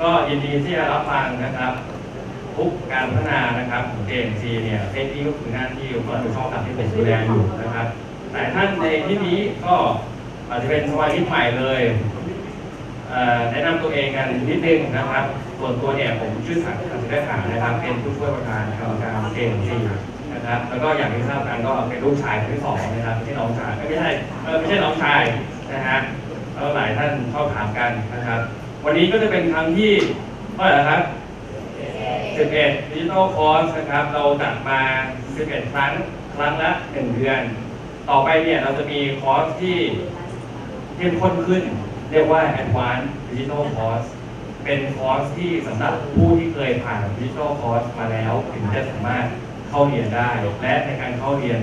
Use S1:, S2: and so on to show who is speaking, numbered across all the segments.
S1: ก็ยินดีที่จะรับฟังนะครับทุกการพัฒนานะครับของ JNC เนี่ยเทคนี้ก็คือหน้าที่ของเราชอบทำที่ผมดูแลอยู่นะครับแต่ท่านในที่นี้ก็อาจจะเป็นสมาชิกใหม่เลยแนะนำตัวเองกันนิดนึงนะครับส่วนตัวเนี่ยผมชื่อสักดิ์สันติได้ขานะครับ เป็นผู้ช่วยประธานกรรมการ JNC นะครับ แล้วก็อย่างที่ทราบกันก็เป็นลูกชายคนที่สองนะครับไม่ใช่น้องชายไม่ใช่ไม่ใช่น้องชายนะฮะแล้วหลายท่านชอบถามกันนะครับ วันนี้ก็จะเป็นครั้งที่เท่าไหร่แล้วครับ 11ดิจิทัลคอร์สนะครับ เราจัดมา 11 ครั้ง ครั้งละ 1 เดือน ต่อไปเนี่ยเราจะมีคอร์สที่เข้มข้นขึ้น เรียกว่า Advanced Digital Course เป็นคอร์สที่สำหรับผู้ที่เคยผ่านดิจิทัลคอร์สมาแล้วถึงจะสามารถเข้าเรียนได้ และในการเข้าเรียน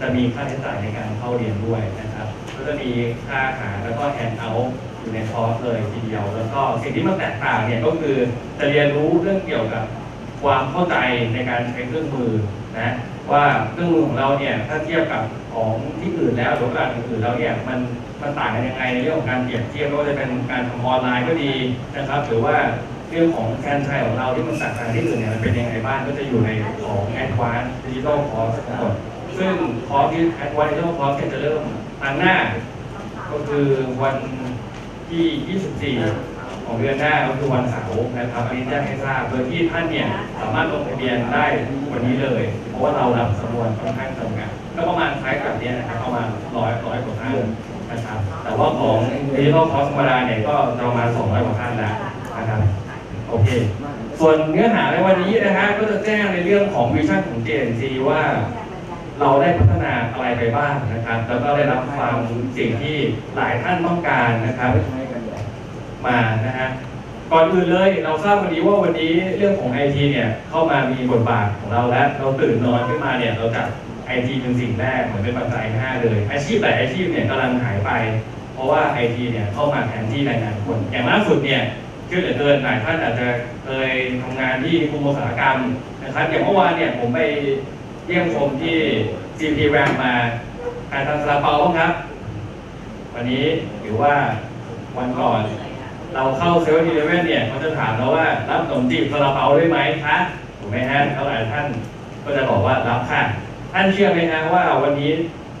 S1: จะมีค่าใช้จ่ายในการเข้าเรียนด้วยนะครับ ก็จะมีค่าอาหารแล้วก็แฮนด์เอาท์ อยู่ในคอร์สเลยทีเดียว แล้วก็สิ่งที่มันแตกต่างเนี่ยก็คือจะเรียนรู้เรื่องเกี่ยวกับความเข้าใจในการใช้เครื่องมือนะว่าเครื่องมือของเราเนี่ยถ้าเทียบกับของที่อื่นแล้วหรือว่าอื่นๆแล้วเนี่ยมันมันต่างกันยังไงในเรื่องของการเปรียบเทียบไม่ว่าจะเป็นการทำออนไลน์ก็ดีนะครับ หรือว่าเรื่องของแฟรนชส์ของเราที่มันแตกต่างที่อื่นเนี่ยมันเป็นยังไงบ้างก็จะอยู่ในของ Advanced Digital Course ทั้งหมดซึ่งคอร์สที่ Advanced Digital Course เนี่ยจะเริ่มทางหน้า ก็คือวัน ที่ 24 ของเดือนหน้าก็คือวันเสาร์นะครับอันนี้แจ้งให้ทราบโดยที่ท่านเนี่ยสามารถลงทะเบียนได้วันนี้เลย เพราะว่าเรารับจำนวนค่อนข้างจำกัดก็ประมาณคล้ายกับเนี้ยนะครับประมาณร้อยร้อยกว่าท่านนะครับ แต่ว่าของดิจิทัลคอสธรรมดาเนี่ยก็ประมาณ 200 กว่าท่านแล้วนะครับโอเค ส่วนเนื้อหาในวันนี้นะฮะก็จะแจ้งในเรื่องของวิชั่นของ JNC ว่าเราได้พัฒนาอะไรไปบ้างนะครับ แล้วก็ได้รับฟังสิ่งที่หลายท่านต้องการนะครับ มานะฮะก่อนอื่นเลยเราทราบวันนี้ว่าวันนี้เรื่องของไอทีเนี่ยเข้ามามีบทบาทของเราแล้ว เราตื่นนอนขึ้นมาเนี่ยเราจัดไอทีเป็นสิ่งแรกเหมือนเป็นปัจจัยห้าเลย อาชีพหลายอาชีพเนี่ยกำลังหายไป เพราะว่าไอทีเนี่ยเข้ามาแทนที่แรงงานคน อย่างล่าสุดเนี่ยเชื่อเหลือเกินหลายท่านอาจจะเคยทำงานที่กรมอุตสาหกรรมนะครับอย่างเมื่อวานเนี่ยผมไปเยี่ยมชมที่ CP r a m มาการทำซาลาเปาครับ วันนี้หรือว่าวันก่อน เราเข้าเซเว่นอีเลเว่นเนี่ยเขาจะถามเราว่ารับขนมจีบซาลาเปาได้ไหมคะถูกไหมฮะแล้วหลายท่านก็จะบอกว่ารับค่ะ ท่านเชื่อไหมฮะว่าวันนี้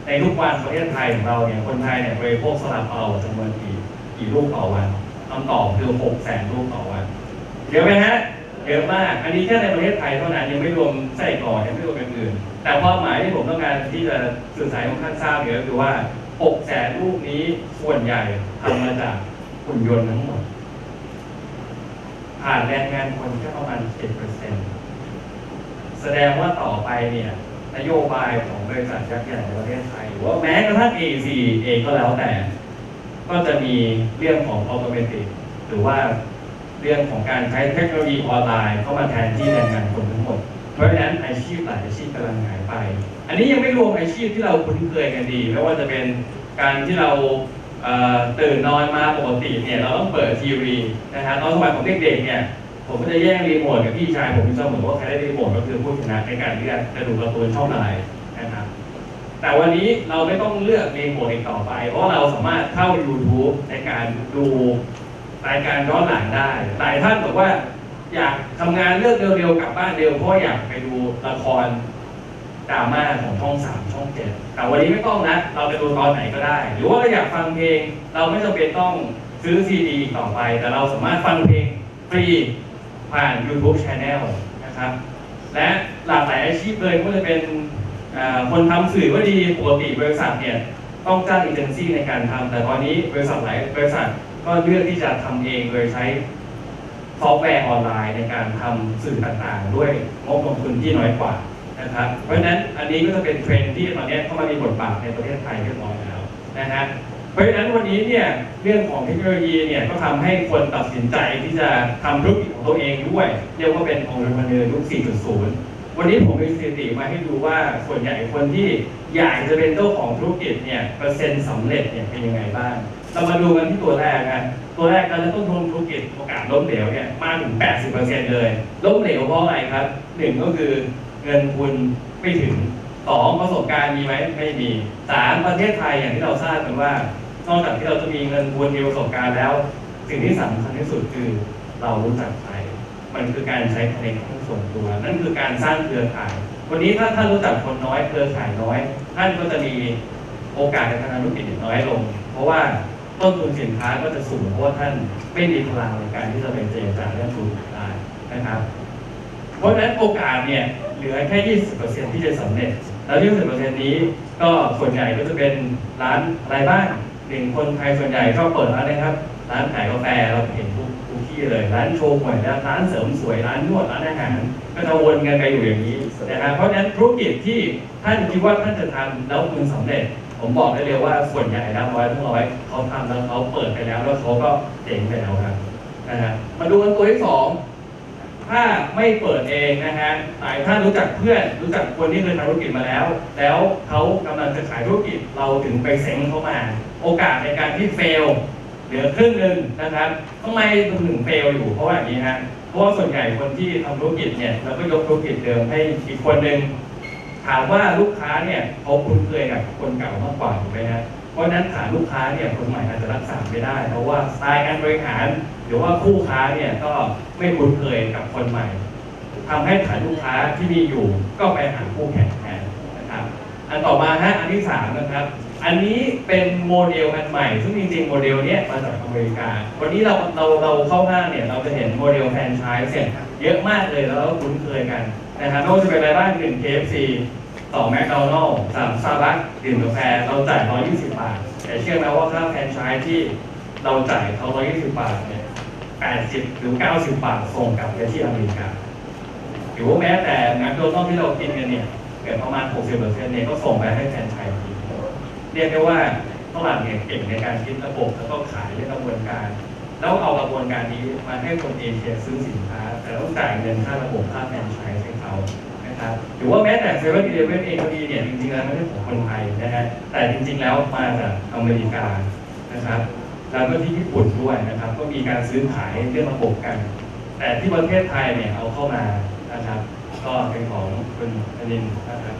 S1: ในทุกวันประเทศไทยของเราเนี่ยคนไทยเนี่ยบริโภคซาลาเปาจำนวนกี่กี่ลูกต่อวันคำตอบคือหกแสนลูกต่อวันเยอะไหมฮะเยอะมากอันนี้แค่ในประเทศไทยเท่านั้นยังไม่รวมไส้กรอกยังไม่รวมอย่างอื่น แต่ความหมายที่ผมต้องการที่จะสื่อสารให้ท่านทราบเนี่ยก็คือว่า6แสนลูกนี้ส่วนใหญ่ทำมาจาก หุ่นยนต์ทั้งหมดผ่านแรงงานคนแค่ประมาณ10%แสดงว่าต่อไปเนี่ยนโยบายของบริษัทยักษ์ใหญ่ในประเทศไทยหรือว่าแม้กระทั่ง AEC เองก็แล้วแต่ ก็จะมีเรื่องของออโตเมติกหรือว่าเรื่องของการใช้เทคโนโลยีออนไลน์เข้ามาแทนที่แรงงานคนทั้งหมด เพราะฉะนั้นอาชีพหลายอาชีพกำลังหายไป อันนี้ยังไม่รวมอาชีพที่เราคุ้นเคยกันดี ไม่ว่าจะเป็นการที่เรา ตื่นนอนมาปกติเนี่ยเราต้องเปิดทีวีนะฮะตอนสมัยของเด็กๆเนี่ยผมก็จะแย่งรีโมทกับพี่ชายผมเสมอว่าใครได้รีโมทก็คือผู้ชนะในการเลือกจะดูการ์ตูนช่องไรนะครับแต่วันนี้เราไม่ต้องเลือกรีโมทอีกต่อไป เพราะเราสามารถเข้า YouTube ในการดูรายการย้อนหลังได้หลายท่านบอกว่าอยากทำงานเลือกเร็วๆกลับบ้านเร็วเพราะอยากไปดูละคร ดราม่าของช่องสามช่องเจ็ดแต่วันนี้ไม่ต้องนะ เราไปดูตอนไหนก็ได้ หรือว่าเราอยากฟังเพลง เราไม่จำเป็นต้องซื้อซีดีต่อไป แต่เราสามารถฟังเพลงฟรีผ่าน YouTube Channel นะครับ และหลากหลายอาชีพเลยไม่ว่าจะเป็นคนทำสื่อก็ดีปกติบริษัทเนี่ยต้องจ้างเอเจนซี่ในการทำแต่ตอนนี้บริษัทหลายบริษัทก็เลือกที่จะทำเองโดยใช้ซอฟต์แวร์ออนไลน์ในการทำสื่อต่างๆ ด้วยงบลงทุนที่น้อยกว่า นะครับ เพราะฉะนั้นอันนี้ก็จะเป็นเทรนด์ที่ตอนนี้เข้ามามีบทบาทในประเทศไทยเรียบร้อยแล้วนะฮะเพราะฉะนั้นวันนี้เนี่ยเรื่องของเทคโนโลยีเนี่ยก็ทำให้คนตัดสินใจที่จะทำธุรกิจของตัวเองด้วย เรียกว่าเป็นองค์ประกอบยุค 4.0 วันนี้ผมมีสถิติมาให้ดูว่าส่วนใหญ่คนที่อยากจะเป็นเจ้าของธุรกิจเนี่ยเปอร์เซ็นต์สำเร็จเนี่ยเป็นยังไงบ้าง เรามาดูกันที่ตัวแรกนะตัวแรกการเริ่มต้นธุรกิจโอกาสล้มเหลวเนี่ยมากถึง 80%เลยล้มเหลวเพราะอะไรครับหนึ่งก็คือ เงินทุนไม่ถึงสองประสบการณ์มีไหมไม่มีสามประเทศไทยอย่างที่เราทราบกันว่า นอกจากที่เราจะมีเงินทุนมีประสบการณ์แล้ว สิ่งที่สำคัญที่สุดคือเรารู้จักใช้มันคือการใช้คอนเนคชั่นส่วนตัว นั่นคือการสร้างเครือข่าย วันนี้ถ้าท่านรู้จักคนน้อยเครือข่ายน้อย ท่านก็จะมีโอกาสในการทำธุรกิจน้อยลง เพราะว่าต้นทุนสินค้าก็จะสูงเพราะว่าท่านไม่มีพลังในการที่จะเป็นเจรจาเรื่องทุนได้นะครับ เพราะฉะนั้นโอกาสเนี่ยเหลือแค่ 20%ที่จะสำเร็จ แล้ว 20%นี้ก็ส่วนใหญ่ก็จะเป็นร้านอะไรบ้างหนึ่งคนไทยส่วนใหญ่ชอบเปิดร้านนะครับ ร้านขายกาแฟเราเห็นทุกทุกที่เลย ร้านโชว์หวยร้านเสริมสวย ร้านนวด ร้านอาหาร ก็จะวนกันไปอยู่อย่างนี้นะครับเพราะฉะนั้นธุรกิจที่ท่านคิดว่าท่านจะทำแล้วมันสำเร็จผมบอกได้เลยว่าส่วนใหญ่แล้วร้อยทั้งร้อยเขาทำแล้วเขาเปิดไปแล้วแล้วเขาก็เจ๋งไปแล้วครับนะฮะมาดูกันตัวที่สอง ถ้าไม่เปิดเองนะฮะแต่ถ้ารู้จักเพื่อน รู้จักคนที่เคยทำธุรกิจมาแล้ว แล้วเขากำลังจะขายธุรกิจเราถึงไปเซ็งเข้ามา โอกาสในการที่เฟลเหลือครึ่งหนึ่งนะครับทำไมถึงเฟลอยู่เพราะว่าอย่างนี้ฮะเพราะว่าส่วนใหญ่คนที่ทำธุรกิจเนี่ยเราก็ยกธุรกิจเดิมให้อีกคนหนึ่งถามว่าลูกค้าเนี่ยเขาคุ้นเคยกับคนเก่ามากกว่าถูกไหมฮะ เพราะฉะนั้นฐานลูกค้าเนี่ยคนใหม่อาจจะรักษาไม่ได้ เพราะว่าสไตล์การบริหารหรือว่าคู่ค้าเนี่ยก็ไม่คุ้นเคยกับคนใหม่ทำให้ฐานลูกค้าที่มีอยู่ก็ไปหาคู่แข่งแทนนะครับอันต่อมาฮะอันที่สามนะครับอันนี้เป็นโมเดลอันใหม่ ซึ่งจริงๆโมเดลเนี้ยมาจากอเมริกา วันนี้เราเราเราเข้าห้างเนี่ยเราจะเห็นโมเดลแฟรนไชส์เนี่ยเยอะมากเลยแล้วเราก็คุ้นเคยกันนะครับไม่ว่าจะเป็นอะไรบ้างหนึ่ง KFC สองแมคโดนัลล์สามซาบักดื่มกาแฟเราจ่าย 120 บาท แต่เชื่อไหมว่าค่าแฟรนไชส์ที่เราจ่ายเขา 120 บาทเนี่ย 80 หรือ 90 บาทส่งกลับไปที่อเมริกาหรือว่าแม้แต่แมคโดนัลล์ที่เรากินกันเนี่ยเกิดประมาณ 60%เนี่ยก็ส่งไปให้แฟรนไชส์เรียกได้ว่าฝรั่งเนี่ยเก่งในการคิดระบบแล้วก็ขายเรื่องกระบวนการ แล้วเอากระบวนการนี้มาให้คนเอเชียซื้อสินค้า แต่ต้องจ่ายเงินค่าระบบค่าแฟรนไชส์ นะครับหรือว่าแม้แต่เซเว่นอีเลฟเว่นเองก็ดีเนี่ยจริงๆแล้วไม่ใช่ของคนไทยนะฮะแต่จริง ๆ แล้วมาจากอเมริกานะครับแล้วก็ที่ญี่ปุ่นด้วยนะครับ ก็มีการซื้อขายเรื่องระบบกัน แต่ที่ประเทศไทยเนี่ยเอาเข้ามานะครับ ก็เป็นของคุณธนินนะครับ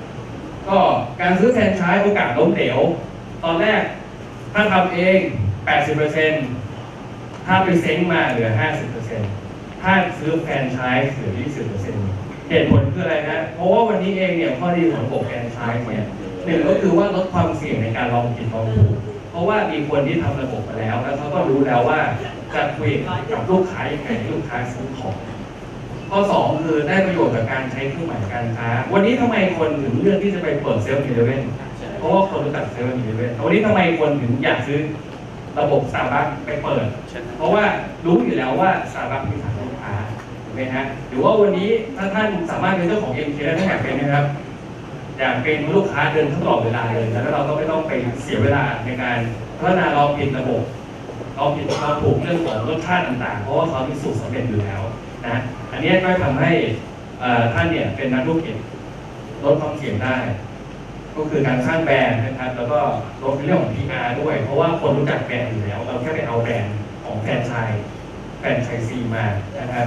S1: ก็การซื้อแฟรนไชส์โอกาสล้มเหลวตอนแรกถ้าทำเอง 80%ถ้าไปเซ้งมาเหลือ 50%ถ้าซื้อแฟรนไชส์เหลือ 20% เหตุผลคืออะไรนะ เพราะว่าวันนี้เองเนี่ยข้อดีของระบบแฟรนไชส์เนี่ยหนึ่งก็คือว่าลดความเสี่ยงในการลองผิดลองถูกเพราะว่ามีคนที่ทำระบบมาแล้ว แล้วเขาก็รู้แล้วว่าจะคุยกับลูกค้ายังไงลูกค้าซื้อของข้อสองคือได้ประโยชน์จากการใช้เครื่องหมายการค้า วันนี้ทำไมคนถึงเลือกที่จะไปเปิดเซลล์อีเลเว่นเพราะว่าคนรู้จักเซลล์อีเลเว่นวันนี้ทำไมคนถึงอยากซื้อระบบสตาร์บัคไปเปิด เพราะว่ารู้อยู่แล้วว่าสตาร์บัคมีฐานลูกค้า ไหมฮะหรือว่าวันนี้ถ้าท่านสามารถเป็นเจ้าของเอ็มเคได้ท่านอยากเป็นไหมครับอยากเป็นลูกค้าเดินทั้งตลอดเวลาเลย แล้วเราก็ไม่ต้องไปเสียเวลาในการพัฒนาลองผิดระบบเราผิดเราถูกเรื่องของรสชาติต่างๆ เพราะว่าเขามีสูตรสำเร็จอยู่แล้วนะอันนี้ก็ทำให้ท่านเนี่ยเป็นนักธุรกิจลดความเสี่ยงได้ ก็คือการสร้างแบรนด์นะครับ แล้วก็ลดเรื่องของ PR ด้วย เพราะว่าคนรู้จักแบรนด์อยู่แล้ว เราแค่ไปเอาแบรนด์ของแฟรนไชส์แฟรนไชส์ซีมานะครับ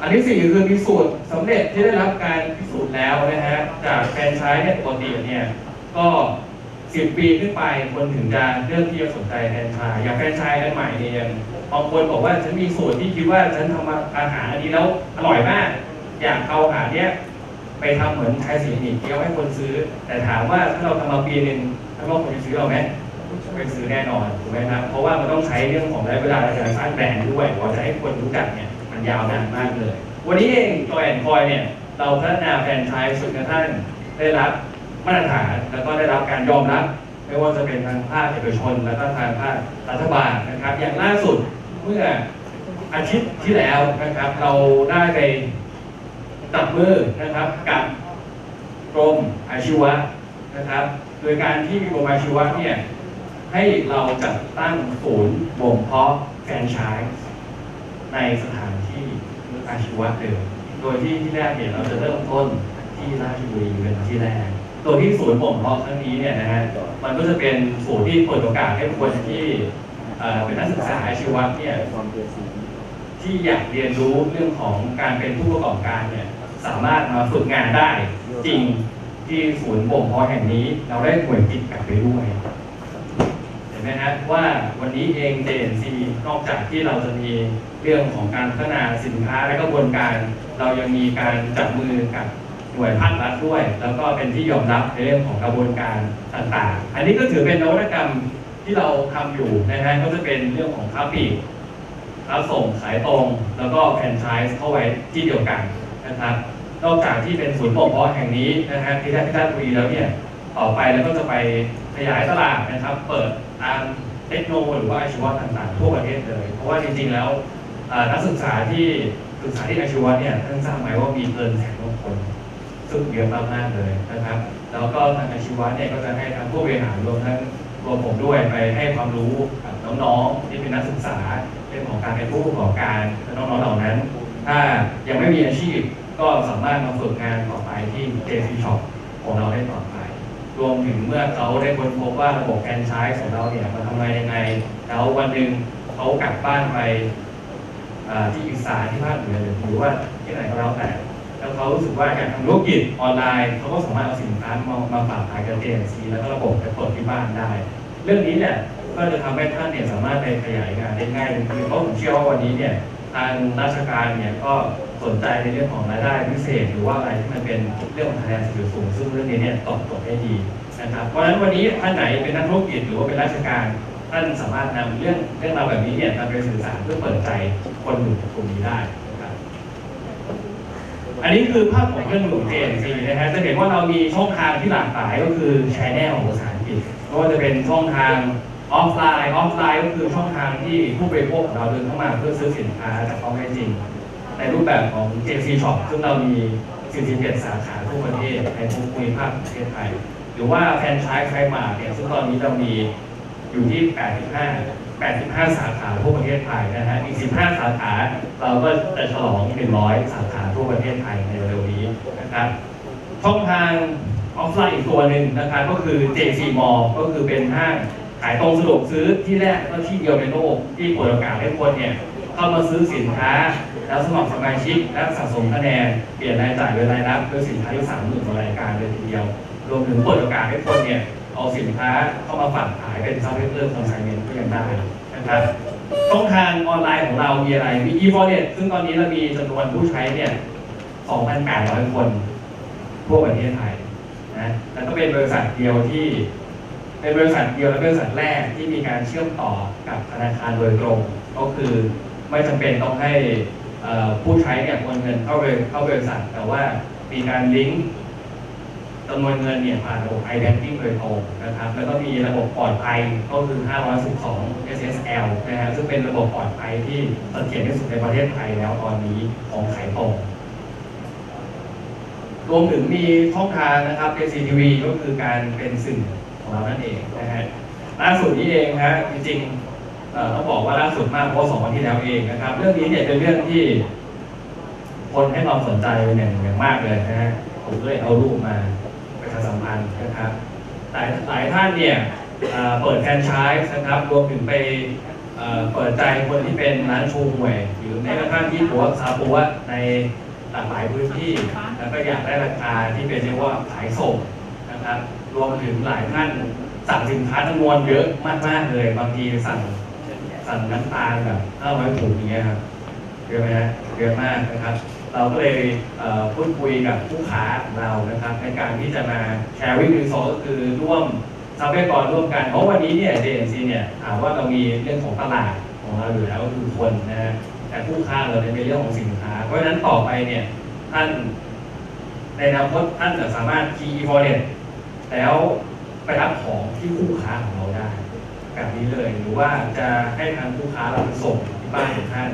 S1: อันที่สี่คือมีสูตรสำเร็จที่ได้รับการพิสูจน์แล้วนะฮะจากแฟรนไชส์เนี่ยปกติเนี่ยก็สิบปีขึ้นไปคนถึงจะเลือกที่จะสนใจแฟรนไชส์อย่างแฟรนไชส์อันใหม่เนี่ยยังบางคนบอกว่าฉันมีสูตรที่คิดว่าฉันทำอาหารอันนี้แล้วอร่อยมาก อยากเอาอาหารเนี้ยไปทำเหมือนชายสีหนีเกี๊ยวให้คนซื้อ แต่ถามว่าถ้าเราทำมาปีหนึ่งท่านว่าคนจะซื้อเราไหมไปซื้อแน่นอนถูกไหมครับเพราะว่ามันต้องใช้เรื่องของระยะเวลาในการสร้างแบรนด์ด้วยกว่าจะให้คนรู้จักเนี่ย มันยาวนานมากเลย วันนี้เองตัวแอนคอยเนี่ยเราพัฒนาแฟรนไชส์จนกระทั่งได้รับมาตรฐานแล้วก็ได้รับการยอมรับ ไม่ว่าจะเป็นทางภาคเอกชน แล้วก็ทางภาครัฐบาลนะครับ อย่างล่าสุดเมื่ออาทิตย์ที่แล้วนะครับ เราได้ไปจับมือนะครับกับกรมอาชีวะนะครับ โดยการที่กรมอาชีวะเนี่ยให้เราจัดตั้งศูนย์บ่มเพาะแฟรนไชส์ในสถานท อาชีวะเดิมโดยที่ที่แรกเนี่ยเราจะเริ่มต้นที่ราชบุรีเป็นที่แรก ตัวที่ศูนย์บ่มเพาะครั้งนี้เนี่ยนะฮะมันก็จะเป็นศูนย์ที่เปิดโอกาสให้คนที่เป็นนักศึกษาอาชีวะเนี่ยที่อยากเรียนรู้เรื่องของการเป็นผู้ประกอบการเนี่ยสามารถมาฝึกงานได้จริงที่ศูนย์บ่มเพาะแห่งนี้ เราได้หน่วยกิจกลับไปด้วย นไหมฮะว่าวันนี้เอง JNC นอกจากที่เราจะมีเรื่องของการพัฒนาสินค้าและกระบวนการ เรายังมีการจับมือกับหน่วยภาครัฐด้วย แล้วก็เป็นที่ยอมรับในเรื่องของกระบวนการต่างๆ อันนี้ก็ถือเป็นนวัตกรรมที่เราทำอยู่นะฮะก็จะเป็นเรื่องของค้าปลีกรับส่งขายตรง แล้วก็แฟรนไชส์เข้าไว้ที่เดียวกันนะครับ นอกจากที่เป็นศูนย์บ่มเพาะแห่งนี้นะฮะที่ได้ที่ราชบุรีแล้วเนี่ยต่อไปแล้วก็จะไปขยายตลาดนะครับ เปิด ตามเทคโนโลยีหรือว่าอาชีวะต่างๆทั่วประเทศเลย เพราะว่าจริงๆแล้วนักศึกษาที่ศึกษาที่อาชีวะเนี่ยท่านทราบไหมว่ามีเกินแสนกว่าคน ซึ่งเยอะมากๆเลยนะครับแล้วก็ทางอาชีวะเนี่ยก็จะให้ทางผู้บริหารรวมทั้งรวมผมด้วยไปให้ความรู้กับน้องๆที่เป็นนักศึกษาเรื่องของการเป็นผู้ประกอบการและน้องๆเหล่านั้น ถ้ายังไม่มีอาชีพก็สามารถมาฝึกงานต่อไปที่ JC Shop ของเราได้ต่อ รวมถึงเมื่อเขาได้ค้นพบว่าระบบแฟรนไชส์ของเราเนี่ยมันทำงานยังไง แล้ววันหนึ่งเขากลับบ้านไปที่อีสานที่ภาคเหนือหรือว่าที่ไหนก็แล้วแต่ แล้วเขารู้สึกว่าอยากทำธุรกิจออนไลน์เขาก็สามารถเอาสินค้ามามาฝากขายกับ JNC แล้วก็ระบบไปเปิดที่บ้านได้ เรื่องนี้เนี่ยก็จะทำให้ท่านเนี่ยสามารถไปขยายงานได้ง่ายขึ้นเพราะผมเชื่อว่าวันนี้เนี่ย ทางราชการเนี่ยก็สนใจในเรื่องของรายได้พิเศษ หรือว่าอะไรที่มันเป็นเรื่องของคะแนนสื่อสูง ซึ่งเรื่องนี้เนี่ยตอบโจทย์ได้ดีนะครับ เพราะฉะนั้นวันนี้ท่านไหนเป็นนักธุรกิจหรือว่าเป็นราชการท่านสามารถนำเรื่องเรื่องราวแบบนี้เนี่ยนำไปสื่อสารเพื่อเปิดใจคนหนุ่มกลุ่มนี้ได้นะครับ อันนี้คือภาพของเครื่องดื่ม JNC นะฮะจะเห็นว่าเรามีช่องทางที่หลากหลายก็คือแชแนลของภาษาอังกฤษไม่ว่าจะเป็นช่องทาง ออฟไลน์ออฟไลน์ก็คือช่องทางที่ผู้บริโภคของเราเดินเข้ามาเพื่อซื้อสินค้าจากเขาได้จริง ในรูปแบบของ JC Shop ซึ่งเรามี47สาขาทั่วประเทศในทุกภูมิภาคประเทศไทย หรือว่าแฟรนไชส์ไทยมาเนี่ยซึ่งตอนนี้เรามีอยู่ที่ 85 85 สาขาทั่วประเทศไทยนะฮะ อีก 15 สาขา เราก็จะฉลอง 100 สาขาทั่วประเทศไทยในเร็วนี้นะครับ ช่องทางออฟไลน์อีกตัวหนึ่งนะครับก็คือ JC Mall ก็คือเป็นห้าง ขายตรงสะดวกซื้อที่แรกแล้วก็ที่เดียวในโลกที่เปิดโอกาสให้คนเนี่ยเข้ามาซื้อสินค้า แล้วสมัครสมาชิกและสะสมคะแนนเปลี่ยนรายจ่ายเป็นรายรับด้วยสินค้าที่สามหมื่นกว่ารายการเลยทีเดียว รวมถึงเปิดโอกาสให้คนเนี่ยเอาสินค้าเข้ามาฝากขายเป็นซัพพลายเออร์คอนไซเมนต์ก็ยังได้นะครับช่องทางออนไลน์ของเรามีอะไรมี e v o l e t ซึ่งตอนนี้เรามีจำนวนผู้ใช้เนี่ย2,800 คนทั่วประเทศไทยนะแล้วก็เป็นบริษัทเดียวที่ เป็นบริษัทเดียวและบริษัทแรกที่มีการเชื่อมต่อกับธนาคารโดยตรง ก็คือไม่จำเป็นต้องให้ผู้ใช้เนี่ยโอนเงินเข้าไปเข้าบริษัท แต่ว่ามีการลิงก์จำนวนเงินเนี่ยผ่านระบบ iBanking โดยตรงนะครับ แล้วก็มีระบบปลอดภัยก็คือ 512 SSL นะฮะซึ่งเป็นระบบปลอดภัยที่เสถียรที่สุดในประเทศไทยแล้วตอนนี้ของขายตรงรวมถึงมีช่องทางนะครับ NCTV ก็คือการเป็นสื่อ ของเรานั่นเองนะฮะล่าสุดนี้เองฮะจริงๆต้องบอกว่าล่าสุดมากเพราะสองวันที่แล้วเองนะครับ เรื่องนี้เนี่ยเป็นเรื่องที่ คนให้ความสนใจเป็นอย่างอย่างมากเลยนะฮะผมก็เลยเอารูปมาประชาสัมพันธ์นะครับหลายหลายท่านเนี่ยเปิดแฟรนไชส์นะครับรวมถึงไปเปิดใจคนที่เป็นร้านชว์หวยหรือแม้กระทั่งที่ปัวซาปัวในหลากหลายพื้นที่ แล้วก็อยากได้ราคาที่เป็นเรียกว่าขายส่งนะครับ รวมถึงหลายท่านสั่งสินค้าจำนวนเยอะมากๆเลย บางทีสั่งสั่งน้ำตาลแบบ500ถุงอย่างเงี้ยครับเยอะไหมฮะเยอะมากนะครับ เราก็เลยพูดคุยกับผู้ค้าของเรานะครับ ในการที่จะมาแชร์วิ่งรีซอก็คือร่วมทรัพยากรร่วมกัน เพราะวันนี้เนี่ย JNC เนี่ยถามว่าเรามีเรื่องของตลาดของเราอยู่แล้วก็คือคนนะฮะแต่ผู้ค้าเราเนี่ยเป็นเรื่องของสินค้า เพราะฉะนั้นต่อไปเนี่ยท่านในอนาคตท่านจะสามารถ key e v o l e t แล้วไปรับของที่คู่ค้าของเราได้ แบบนี้เลยหรือว่าจะให้ทางคู่ค้าเราส่งที่บ้านของท่าน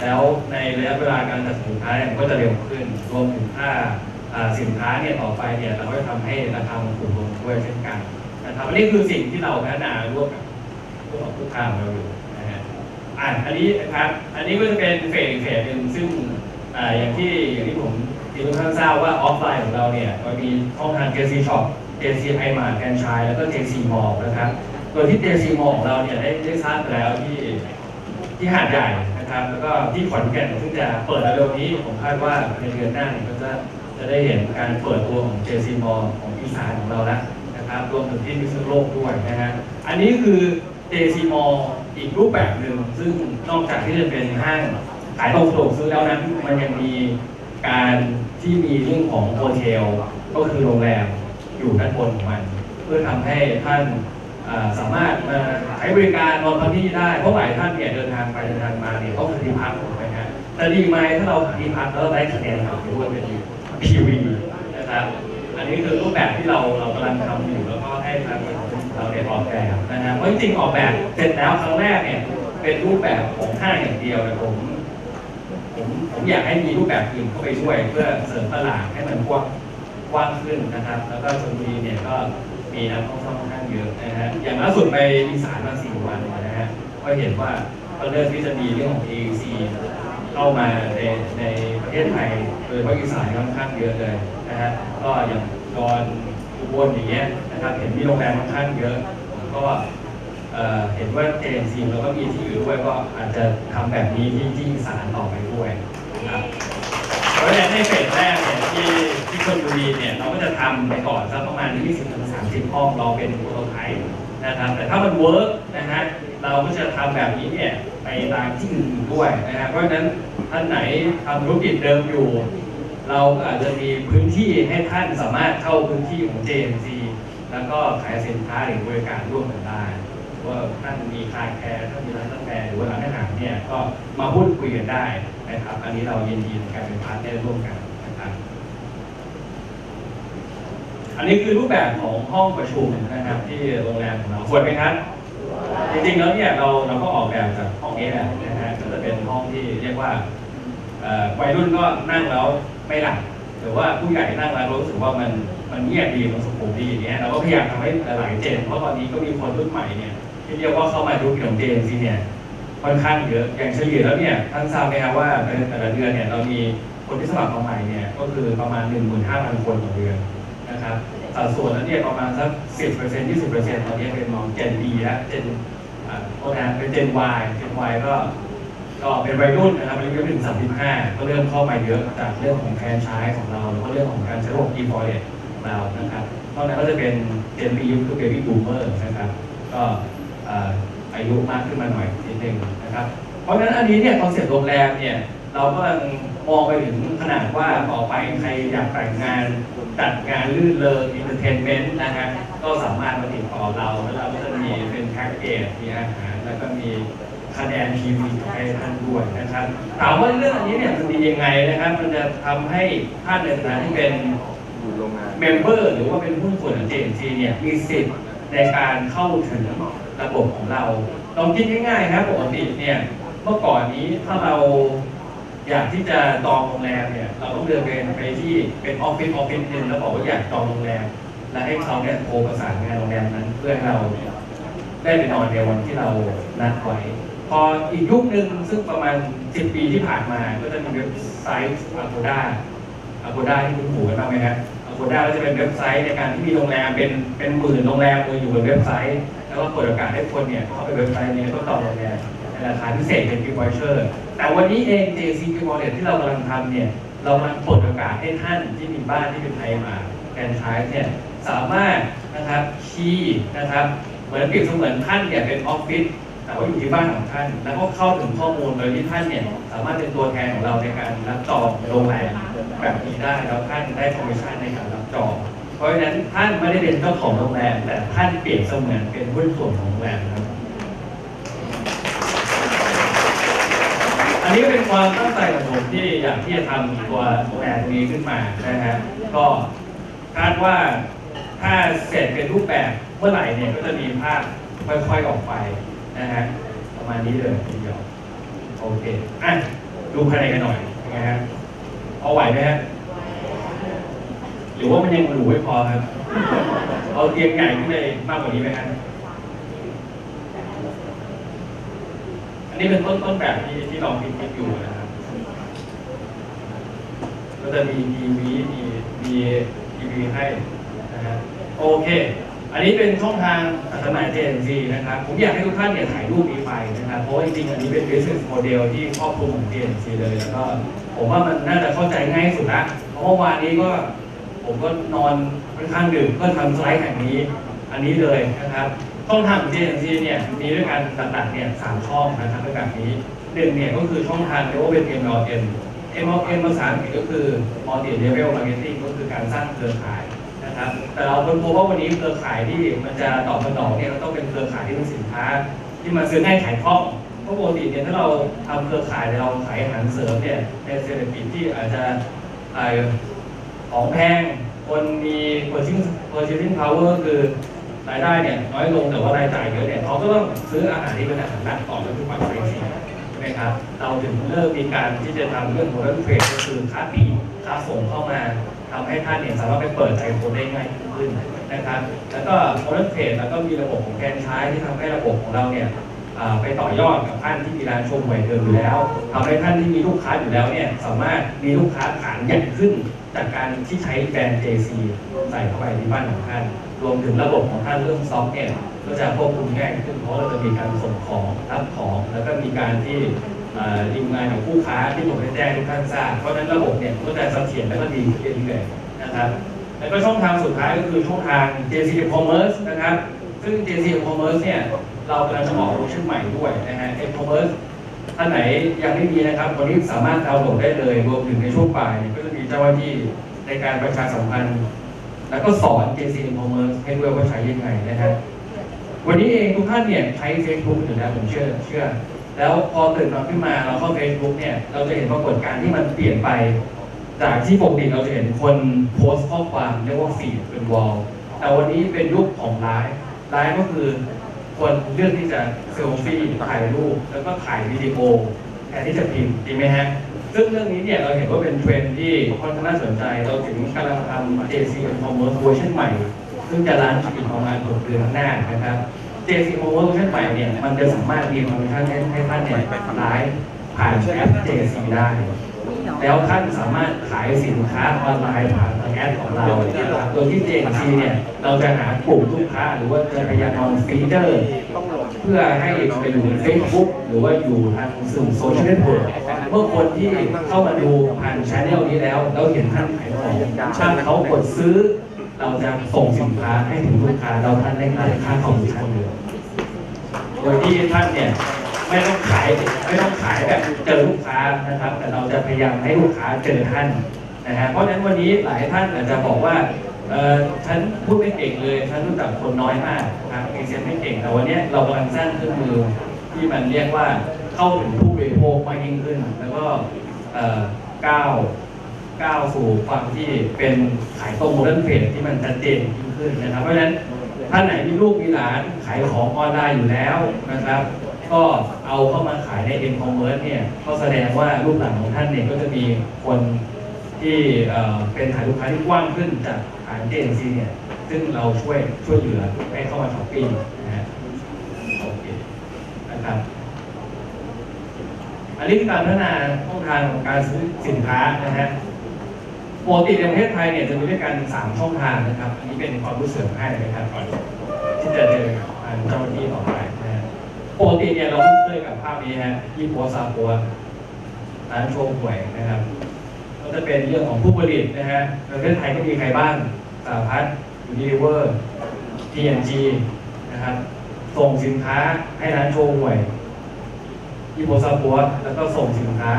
S1: แล้วในระยะเวลาการจัดสินค้าเนี่ยมันก็จะเร็วขึ้น รวมถึงค่าสินค้าเนี่ยต่อไปเนี่ยเราก็จะทำให้ราคามันถูกลงด้วยเช่นกันนะครับอันนี้คือสิ่งที่เราพัฒนาร่วมกับผู้ของผู้ค้าของเราอยู่นะฮะอะอันนี้นะครับอันนี้ก็จะเป็นเฟสอีกเฟสหนึ่งซึ่งอย่างที่อย่างที่ผมที่ทุกท่านทราบว่าออฟไลน์ของเราเนี่ยมันมีช่องทาง JC Shop JC i m a r t แกนชายแล้วก็ JC Mall นะครับ โดยที่ JC Mall ของเราเนี่ยได้ได้สร้างไปแล้วที่ที่หาดใหญ่นะครับ แล้วก็ที่ขอนแก่นซึ่งจะเปิดเร็วๆนี้ผมคาดว่าในเดือนหน้าเนี่ยก็จะจะได้เห็นการเปิดตัวของ JC m a l l ของอีสานของเราแล้วนะครับรวมถึงที่พิษณุโลกด้วยนะฮะอันนี้คือ JC m a l l อีกรูปแบบหนึ่งซึ่งนอกจากที่จะเป็นห้างขายตรงสะดวกซื้อแล้วนั้นมันยังมีการที่มีเรื่องของโฮเทลก็คือโรงแรม อยู่ด้านบนของมัน เพื่อทำให้ท่านสามารถมาใช้บริการนอนพักที่นี่ได้เพราะหลายท่านเนี่ยเดินทางไปเดินทางมาเนี่ยต้องหาที่พักถูกไหมฮะแต่ดีไหมถ้าเราหาที่พักแล้วเราได้คะแนนกลับไปด้วยเป็น PV นะครับอันนี้คือรูปแบบที่เราเรากำลังทำอยู่แล้วก็ให้ทางเราได้ออกแบบนะฮะเพราะจริงๆออกแบบเสร็จแล้วครั้งแรกเนี่ยเป็นรูปแบบของห้างอย่างเดียวแต่ผมผมผมอยากให้มีรูปแบบอื่นเข้าไปช่วยเพื่อเสริมตลาดให้มันกว้าง กว้างขึ้นนะครับ แล้วก็ชลบุรีเนี่ยก็มีนักท่องเที่ยวค่อนข้างเยอะนะฮะอย่างล่าสุดไปอีสานมาสี่วันนะฮะก็เห็นว่าก็เริ่มที่จะมีเรื่องของ AEC เข้ามาในในประเทศไทยโดยเฉพาะอีสานค่อนข้างเยอะเลยนะฮะก็อย่างดอนอุบลอย่างเงี้ยนะครับเห็นมีโรงแรมค่อนข้างเยอะผมก็เออเห็นว่าเจนซีเราก็มีที่อื่นด้วยก็อาจจะทำแบบนี้ที่ที่อีสานต่อไปด้วยนะครับเพราะฉะนั้นในเฟสแรกเนี่ยที่ ชลบุรีเนี่ยเราก็จะทำไปก่อนสักประมาณ 20-30 ห้องเราเป็นโปรโตไทป์นะครับ แต่ถ้ามันเวิร์กนะฮะเราก็จะทำแบบนี้เนี่ยไปตามที่อื่นด้วยนะฮะเพราะฉะนั้นท่านไหนทำธุรกิจเดิมอยู่ เราก็อาจจะมีพื้นที่ให้ท่านสามารถเข้าพื้นที่ของ JNC แล้วก็ขายสินค้าหรือบริการร่วมกันได้ว่าท่านมีคาแคร์ท่านมีร้านกาแฟหรือว่าร้านอาหารเนี่ยก็มาพูดคุยกันได้นะครับ อันนี้เรายินดีในการเป็นพาร์ทเนอร์ร่วมกันนะครับ อันนี้คือรูปแบบของห้องประชุมนะครับที่โรงแรมของเราควรไหมครับจริงๆแล้วเนี่ยเราเราก็ออกแบบจากห้องนี้แหละนะฮะก็จะเป็นห้องที่เรียกว่าวัยรุ่นก็นั่งแล้วไม่หลับหรือว่าผู้ใหญ่นั่งแล้วรู้สึกว่ามันมันเงียบดีมันสุขุมดีอย่างเงี้ยเราก็พยายามทำให้หลายๆเจนเพราะตอนนี้ก็มีคนรุ่นใหม่เนี่ยที่เรียกว่าเข้ามาดูของเจนซีเนี่ยค่อนข้างเยอะอย่างเฉลี่ยแล้วเนี่ยท่านทราบไหมครับว่าในแต่ละเดือนเนี่ยเรามีคนที่สมัครมาใหม่เนี่ยก็คือประมาณ 15,000 คนต่อเดือน นะครับส่วนแล้วเนี่ยประมาณสัก 10% 20%ตอนนี้เป็นมองเจน B แล้วเจนอ่าโทษนะเป็นเจน Y เจน Y ก็ก็เป็นวัยรุ่นนะครับอายุไม่ถึง35 ก็เริ่มเข้ามาเยอะจากเรื่องของแฟรนไชส์ของเราแล้วก็เรื่องของการใช้ระบบ e-wallet เรานะครับนอกนั้นก็จะเป็นเจน B คือ baby boomer นะครับ ก็เอ่ออายุมากขึ้นมาหน่อยนิดนึงนะครับ เพราะฉะนั้นอันนี้เนี่ยคอนเซ็ปต์โรงแรมเนี่ย เราก็กำลังมองไปถึงขนาดว่าต่อไปใครอยากแต่งงานจัดงานลื่นเริงอินเตอร์เทนเมนต์นะฮะก็สามารถมาติดต่อเราแล้วเราก็จะมีเป็นแพ็กเกจมีอาหารแล้วก็มีคะแนนทีวีให้ท่านด้วยนะครับถามว่าเรื่องอันนี้เนี่ยมันดียังไงนะครับ มันจะทำให้ท่านในฐานะที่เป็น
S2: อยู่โร
S1: เมมเบอร์หรือว่าเป็นหุ้นส่วนของ JNC เนี่ยมีสิทธิ์ในการเข้าถึงระบบของเราลองคิดง่ายๆครับปกติเนี่ยเมื่อก่อนนี้ถ้าเรา อยากที่จะจองโรงแรมเนี่ยเราต้องเดินไปที่เป็นออฟฟิศออฟฟิศหนึ่งแล้วบอกว่าอยากจองโรงแรม และให้เขาเนี่ยโทรประสานงานโรงแรมนั้นเพื่อให้เราได้ไปนอนในวันที่เรานัดไว้พออีกยุคหนึ่งซึ่งประมาณ 10 ปีที่ผ่านมา ก็จะมีเว็บไซต์ Agoda Agoda ที่คุณหูกันบ้างไหมครับ Agoda ก็จะเป็นเว็บไซต์ในการที่มีโรงแรมเป็นเป็นหมื่นโรงแรมอยู่บนเว็บไซต์ แล้วก็เปิดโอกาสให้คนเนี่ยเข้าไปเว็บไซต์นี้ก็ต่อโรงแรม ราคาพิเศษเป็นกิฟต์วอเชอร์แต่วันนี้เอง JC g i f t Wallet ที่เรากำลังทำเนี่ย เรากำลังเปิดโอกาสให้ท่านที่มีบ้านที่เป็นไทยมาแฟนไชส์เนี่ยสามารถนะครับคีย์นะครับเหมือนเปรียบเสมือนท่านเนี่ยเป็นออฟฟิศแต่ว่าอยู่ที่บ้านของท่าน แล้วก็เข้าถึงข้อมูลโดยที่ท่านเนี่ยสามารถเป็นตัวแทนของเราในการรับจองโรงแรมแบบนี้ได้แล้วท่านได้คอมมิชชั่นในการรับจอง เพราะฉะนั้นท่านไม่ได้เป็นเจ้าของโรงแรมแต่ท่านเปรียบเสมือนเป็นหุ้นส่วนของโรงแรมครับ อันนี้เป็นความตั้งใจของผมที่อยากที่จะทำตัวโรงแรมนี้ขึ้นมานะฮะก็คาดว่าถ้าเสร็จเป็นรูปแบบเมื่อไหร่เนี่ยก็จะมีภาพค่อยๆออกไปนะฮะประมาณนี้เลยทีเดียวโอเคอะดูภายในกันหน่อยยังไงฮะพอาไหวไหมฮะหรือว่ามันยังหรูไม่พอครับ เอาเตียงใหญ่ขึ้นเลยมากกว่านี้ไหมครั อันนี้เป็นต้นต้นแบบที่ที่ลองคิดคิดอยู่นะครับก็จะมีทีวีมีมีทีวีให้นะฮะโอเค อันนี้เป็นช่องทางอัตโนมัติ JNC นะครับ ผมอยากให้ทุกท่านเนี่ยถ่ายรูปนี้ไปนะครับ เพราะจริงๆอันนี้เป็น business model ที่ครอบคลุมของ JNC เลยแล้วก็ผมว่ามันน่าจะเข้าใจง่ายสุดละเพราะเมื่อวานนี้ก็ผมก็นอนค่อนข้างดึกก็ทำสไลด์แห่งนี้ อันนี้เลยนะครับ ช่องทางของ JNC เนี่ยมีด้วยกันหลักๆเนี่ยสามช่องนะครับเป็นแบบนี้หนึ่งเนี่ยก็คือช่องทางเรียกว่าเป็น MLM MLM ภาษาอังกฤษก็คือ multi level marketing ก็คือการสร้างเครือข่ายนะครับ แต่เราค้นพบว่าวันนี้เครือข่ายที่มันจะตอบสนองเนี่ยเราต้องเป็นเครือข่ายที่มีสินค้า ที่มันซื้อง่ายขายคล่องเพราะปกติเนี่ยถ้าเราทำเครือข่ายเราขายอาหารเสริมเนี่ยในเศรษฐกิจที่อาจจะของแพงคนมี purchasing purchasing power ก็คือ รายได้เนี่ยน้อยลงแต่ว่ารายจ่ายเยอะเนี่ยเขาก็ต้องซื้ออาหารที่เป็นอาหารหลักก่อนก็คือปัจจัยสี่ใช่ไหมครับเราถึงเริ่มมีการที่จะทำเรื่องของเรื่องเทรดก็คือค้าปลีกค้าส่งเข้ามาทำให้ท่านเนี่ยสามารถไปเปิดใจคนได้ง่ายขึ้นนะครับ แล้วก็โมเดิร์นเทรดแล้วก็มีระบบของแกนใช้ที่ทำให้ระบบของเราเนี่ยไปต่อยอดกับท่านที่มีร้านชมหวยเดิมอยู่แล้วทำให้ท่านที่มีลูกค้าอยู่แล้วเนี่ยสามารถมีลูกค้าฐานใหญ่ขึ้นจากการที่ใช้แบรนด์ JC ใส่เข้าไปที่บ้านของท่าน รวมถึงระบบของท่านเรื่องซอฟต์เนี่ยก็จะควบคุมง่ายขึ้นเพราะเราจะมีการส่งของรับของ แล้วก็มีการที่เอ่อดีลงานกับผู้ค้าที่ผมได้แจ้งทุกท่านทราบเพราะฉะนั้นระบบเนี่ยก็จะเสถียรและก็ดีขึ้นเรื่อยๆนะครับแล้วก็ช่องทางสุดท้ายก็คือช่องทาง JC Commerce นะครับ ซึ่ง JC Commerce เนี่ยเรากำลังจะออกโปรโมชั่นใหม่ด้วยนะฮะ e-commerce ท่านไหนยังไม่มีนะครับวันนี้สามารถดาวน์โหลดได้เลยรวมถึงในช่วงบ่ายก็จะมีเจ้าหน้าที่ในการประชาสัมพันธ์ แล้วก็สอน JC Commerce ให้ด้วยว่าใช้ยังไงนะฮะวันนี้เองทุกท่านเนี่ยใช้ Facebook อยู่แล้วผมเชื่อเชื่อ แล้วพอตื่นนอนขึ้นมาเราเข้า Facebook เนี่ยเราจะเห็นปรากฏการณ์ที่มันเปลี่ยนไป จากที่ปกติเราจะเห็นคนโพสต์ข้อความเรียกว่าฟีดเป็นวอลแต่วันนี้เป็นยุคของไลฟ์ไลฟ์ก็คือคนเลือกที่จะเซลฟี่ถ่ายรูปแล้วก็ถ่ายวิดีโอแทนที่จะพิมพ์จริงไหมฮะ ซึ่งเรื่องนี้เนี่ยเราเห็นว่าเป็นเทรนด์ที่ค่อนข้างน่าสนใจ เราถึงกำลังทำ JC Commerce เวอร์ชันใหม่ ซึ่งจะรันอีกประมาณหกเดือนข้างหน้านะครับ JC Commerce เวอร์ชันใหม่เนี่ยมันจะสามารถมีฟังก์ชันให้ให้ท่านเนี่ยไลฟ์ผ่านแอป JC ได้ แล้วท่านสามารถขายสินค้าออนไลน์ผ่านทางแอปของเราโดยที่ JC เนี่ยเราจะหากลุ่มลูกค้าหรือว่าจะพยายามเอาฟีเจอร์เพื่อให้ไปอยู่ในเฟซบุ๊กหรือว่าอยู่ทางสื่อโซเชียลเน็ตเวิร์กเมื่อคนที่เข้ามาดูผ่านชแนลนี้แล้ว แล้วเห็นท่านขายของถ้าเขากดซื้อ เราจะส่งสินค้าให้ถึงลูกค้าเราท่านได้ค่าคอมมิชชั่นเลยโดยที่ท่านเนี่ย ไม่ต้องขายไม่ต้องขายแบบเจอลูกค้านะครับ แต่เราจะพยายามให้ลูกค้าเจอท่านนะฮะเพราะฉะนั้นวันนี้หลายท่านอาจจะบอกว่าเออฉันพูดไม่เก่งเลยฉันรู้จักคนน้อยมากนะครับเอเซียนไม่เก่งแต่วันนี้เรากำลังสร้างเครื่องมือที่มันเรียกว่าเข้าถึงผู้บริโภคมากยิ่งขึ้น แล้วก็เออก้าวก้าวสู่ความที่เป็นขายตรงโมเดิร์นเทรดที่มันชัดเจนยิ่งขึ้นนะครับเพราะฉะนั้น ท่านไหนมีลูกมีหลานขายของออนไลน์อยู่แล้วนะครับ ก็เอาเข้ามาขายใน e อ c o m m e r c e เนี่ยก็แสดงว่าลูกหลานของท่านเนี่ยก็จะมีคนที่เอ่อเป็นฐานลูกค้าที่กว้างขึ้นจากฐานเจนซีเนี่ยซึ่งเราช่วยช่วยเหลือให้เข้ามาช้อปปิ้งนะฮะโอเคนะครับอันนี้คือการพัฒนาช่องทางของการซื้อสินค้านะฮะ ปกติในประเทศไทยเนี่ยจะมีด้วยกันสามช่องทางนะครับอันนี้เป็นความรู้สึกให้นะครับก่อนที่จะเจอทางเจ้าหน้าที่ต่อไปนะฮะปกติเนี่ยเราคุ้นเคยกับภาพนี้ฮะยี่ปัวซาปัวร้านโชว์หวยนะครับ ก็จะเป็นเรื่องของผู้ผลิตนะฮะในประเทศไทยก็มีใครบ้างสาพัฒน์ยูนิเวอร์ TNG นะครับส่งสินค้าให้ร้านโชว์หวยยี่โปซาปัวแล้วก็ส่งสินค้า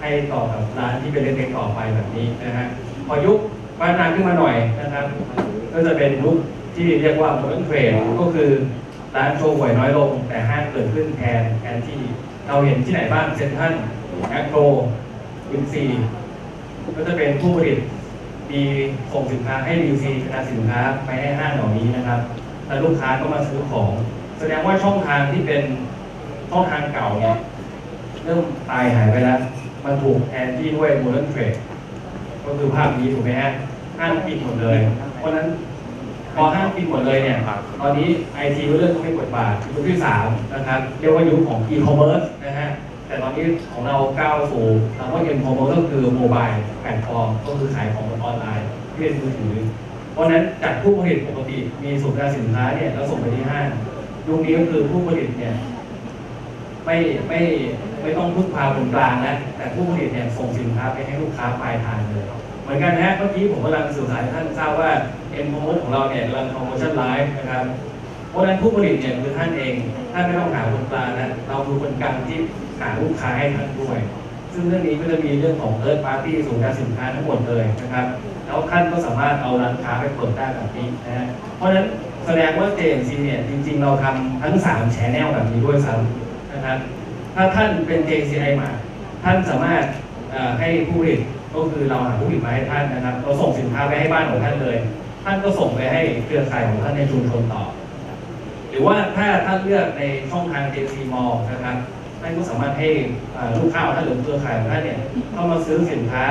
S1: ให้ต่อกับร้านที่เป็นเล็กๆต่อไปแบบนี้นะฮะพอยุคพัฒนาขึ้นมาหน่อยนะครับ ก็จะเป็นยุคที่เรียกว่าโมเดิร์นเทรดก็คือร้านโชว์หวยน้อยลง แต่ห้างเกิดขึ้นแทนแทนที่เราเห็นที่ไหนบ้างเซ็นทรัลแอคโกรวินซีก็จะเป็นผู้ผลิตมีส่งสินค้าให้ดีซีกระจายสินค้าไปให้ห้างเหล่านี้นะครับ แล้วลูกค้าก็มาซื้อของ แสดงว่าช่องทางที่เป็นช่องทางเก่าเนี่ยเริ่มตายหายไปแล้ว มันถูกแทนที่ด้วยโมเดิร์นเทรดก็คือภาพนี้ถูกไหมฮะห้ามปิดหมดเลย เพราะนั้นพอห้ามปิดหมดเลยเนี่ย ตอนนี้ไอทีเริ่มต้องมีบทบาทยุคที่สามนะครับ เรียกว่ายุคของอีคอมเมิร์ซนะฮะ แต่ตอนนี้ของเราก้าวสู่คำว่าเอ็มคอมเมิร์ซก็คือโมบายแพลตฟอร์มก็คือขายของบนออนไลน์ที่เป็นมือถือ เพราะนั้นจากผู้ผลิตปกติมีศูนการสินค้าเนี่ยเราส่งไปที่ห้างยุคนี้ก็คือผู้ผลิตเนี่ยไม่ไม่ ไม่ต้องพึ่งพาคนกลางแล้วแต่ผู้ผลิตเนี่ยส่งสินค้าไปให้ลูกค้าปลายทางเลย เหมือนกันนะเมื่อกี้ผมกำลังสื่อสารให้ท่านทราบว่าเอ็มโมของเราเนี่ยกำลังโปรโมชั่นไลฟ์นะครับเพราะฉะนั้นผู้ผลิตเนี่ยคือท่านเองท่านไม่ต้องหาคนกลางนะเราคือคนกลางที่หาลูกค้าให้ท่านด้วย ซึ่งเรื่องนี้ก็จะมีเรื่องของเอิร์ธปาร์ตี้ศูนย์การสินค้าทั้งหมดเลยนะครับแล้วท่านก็สามารถเอาร้านค้าไปเปิดได้แบบนี้นะฮะเพราะฉะนั้นแสดงว่า JNC เนี่ยจริง ๆ เราทำทั้ง3แชนแนลแบบนี้ด้วยซ้ำนะครับ ถ้าท่านเป็น JCI มา ท่านสามารถให้ผู้ผลิตก็คือเราหาผู้ผลิตมาให้ท่านนะครับ เราส่งสินค้าไปให้บ้านของท่านเลย ท่านก็ส่งไปให้เครือข่ายของท่านในชุมชนต่อ หรือว่าถ้าท่านเลือกในช่องทาง JC Mall นะครับท่านก็สามารถให้ลูกค้าของท่านหรือเครือข่ายของท่านเนี่ยเข้ามาซื้อสินค้า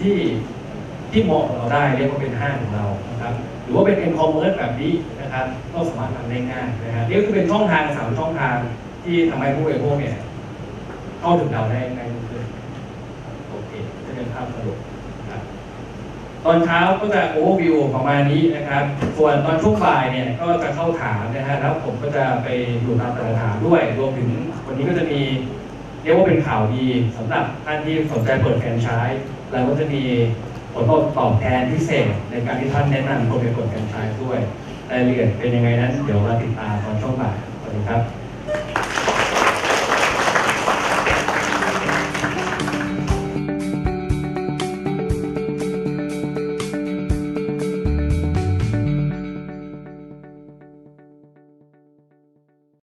S1: ที่ที่เหมาะกับเราได้เรียกว่าเป็นห้างของเรานะครับ หรือว่าเป็น e-commerce แบบนี้นะครับก็สามารถทำได้ง่ายนะครับนี่ก็คือเป็นช่องทางสามช่องทาง ที่ทำให้ผู้บริโภคเนี่ยเข้าถึงเราได้ง่ายขึ้นโอเคจะเป็นภาพสรุปนะครับตอนเช้าก็จะโอเวอร์วิวประมาณนี้นะครับ ส่วนตอนช่วงบ่ายเนี่ยก็จะเข้าถามนะฮะแล้วผมก็จะไปอยู่ตามแต่ละถามด้วย รวมถึงวันนี้ก็จะมีเรียกว่าเป็นข่าวดีสำหรับท่านที่สนใจเปิดแฟรนไชส์แล้วก็จะมีผลตอบแทนพิเศษในการที่ท่านแนะนำคนไปเปิดแฟรนไชส์ด้วยรายละเอียดเป็นยังไงนั้น เดี๋ยวมาติดตามตอนช่วงบ่ายสวัสดีครับ